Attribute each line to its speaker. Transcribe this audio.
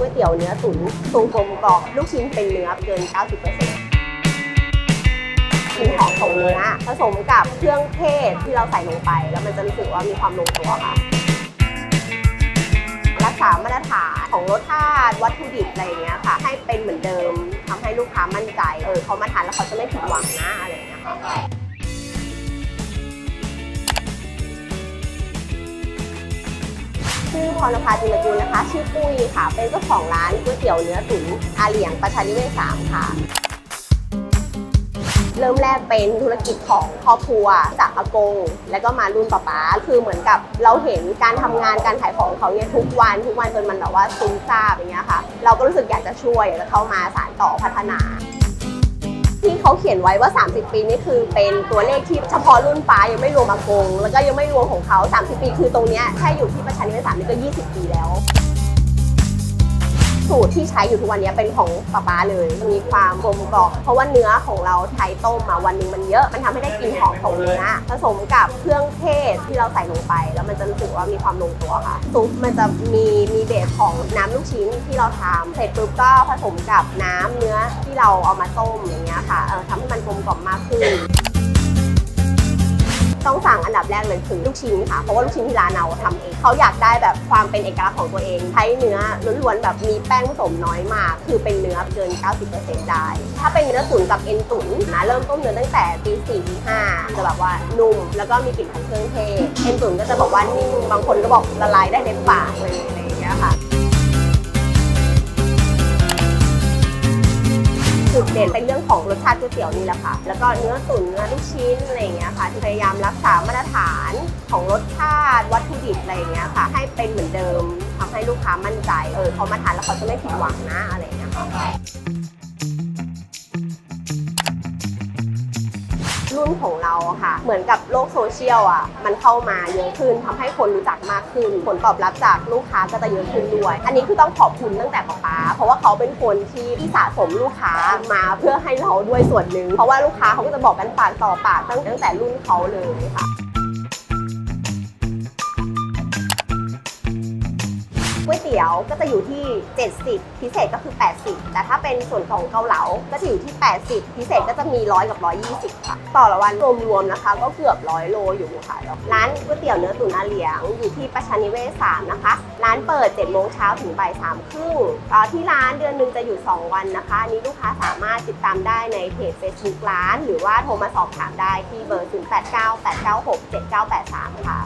Speaker 1: ก๋วยเตี๋ยวเนื้อตุ๋นทรงกลมกรอบลูกชิ้นเป็นเนื้อเกิน 90%กลิ่นหอมของเนื้อผสมกับเครื่องเทศที่เราใส่ลงไป แล้วมันจะรู้สึกว่ามีความลงตัวค่ะ รักษามาตรฐานของรสชาติวัตถุดิบอะไรเงี้ยค่ะ ให้เป็นเหมือนเดิมทำให้ลูกค้ามั่นใจ เออเขามาทานแล้วเขาจะไม่ผิดหวังนะอะไรเงี้ยค่ะ ชื่อพรณภาจินกูลนะคะ ชื่อปุ้ยค่ะ เป็นเจ้าของร้านก๋วยเตี๋ยวเนื้อตุ๋นอาเหลียงประชานิเวศสามค่ะ เริ่มแรกเป็นธุรกิจของครอบครัวจากอากง แล้วก็มารุ่นป๊าป๊าคือเหมือนกับเราเห็นการทำงานการขายของเขาเนี่ยทุกวันทุกวันจนมันแบบว่าซึมซาบอย่างเงี้ยค่ะ เราก็รู้สึกอยากจะช่วยอยากจะเข้ามาสานต่อพัฒนา ที่เขาเขียนไว้ว่า 30 ปีนี่คือเป็นตัวเลขที่เฉพาะรุ่นฟ้ายังไม่รวมอากงแล้วก็ยังไม่รวมของเขา 30 ปีคือตรงเนี้ยแค่อยู่ที่ประชานิเวศสามนี่ก็ 20 ปีแล้ว สูตรที่ใช้อยู่ทุกวันนี้เป็นของป้าป้าเลยมีความกลมกล่อมเพราะว่าเนื้อของเราใช้ต้มมาวันหนึงมันเยอะ มันทำให้ได้กลิ่นหอมของเนื้อผสมกับเครื่องเทศที่เราใส่ลงไป แล้วมันจะรู้สึกว่ามีความลงตัวค่ะซุปมันจะมีมีเบสของน้ำลูกชิ้นที่เราทำเสร็จปุ๊บก็ผสมกับน้ำเนื้อที่เราเอามาต้มอย่างเงี้ยค่ะเออทำให้มันกลมกล่อมมากขึ้น ต้องสั่งอันดับแรกเลยคือลูกชิ้นค่ะ เพราะว่าลูกชิ้นที่ร้านเราทำเองเขาอยากได้แบบความเป็นเอกลักษณ์ของตัวเอง ใช้เนื้อล้วนๆแบบมีแป้งผสมน้อยมาก คือเป็นเนื้อเกิน 90%ได้ ถ้าเป็นเนื้อตุ๋นกับเอ็นตุ๋นนะเริ่มต้มเนื้อตั้งแต่ตีสี่ตีห้าจะแบบว่านุ่มแล้วก็มีกลิ่นของเครื่องเทศเอ็นตุ๋นก็จะบอกว่านิ่มบางคนก็บอกละลายได้ในปากเลยอะไรอย่างเงี้ยค่ะาติก๋วยเตี๋ยวนี่แหละค่ะ แล้วก็เนื้อตุ๋นเนื้อลูกชิ้นอะไรอย่างเงี้ยค่ะพยายามรักษามาตรฐานของรสชาติ วัตถุดิบอะไรอย่างเงี้ยค่ะ ให้เป็นเหมือนเดิมทำให้ลูกค้ามั่นใจ เออเขามาทานแล้วเขาจะไม่ผิดหวังนะอะไรอย่างเงี้ยค่ะ รุ่นของเราค่ะ เหมือนกับโลกโซเชียลอะมันเข้ามาเยอะขึ้นทำให้คนรู้จักมากขึ้น ผลตอบรับจากลูกค้าก็จะเยอะขึ้นด้วย อันนี้คือต้องขอบคุณตั้งแต่ป๊าป๊าเพราะว่าเขาเป็นคนที่ที่สะสมลูกค้ามาเพื่อให้เราด้วยส่วนหนึ่งเพราะว่าลูกค้าเขาก็จะบอกกันปากต่อปากตั้งแต่รุ่นเขาเลยค่ะ ตี๋ยวก็จะอยู่ที่ 70 พิเศษก็คือ 80 แต่ถ้าเป็นส่วนของเกาเหลา ก็จะอยู่ที่ 80 พิเศษก็จะมี100กับ120ค่ะ ต่อละวันรวมๆนะคะ ก็เกือบ100โลอยู่ค่ะ ร้านก๋วยเตี๋ยวเนื้อตุ๋นอาเหลียงอยู่ที่ประชานิเวศ3นะคะ ร้านเปิด7โมงเช้าถึงบ่าย3ครึ่งที่ร้านเดือนหนึ่งจะอยู่ 2 วันนะคะนนี้ลูกค้าสามารถติดตามได้ในเพจ Facebook ร้าน หรือว่าโทรมาสอบถามได้ที่เบอร์ 0898967983 ค่ะ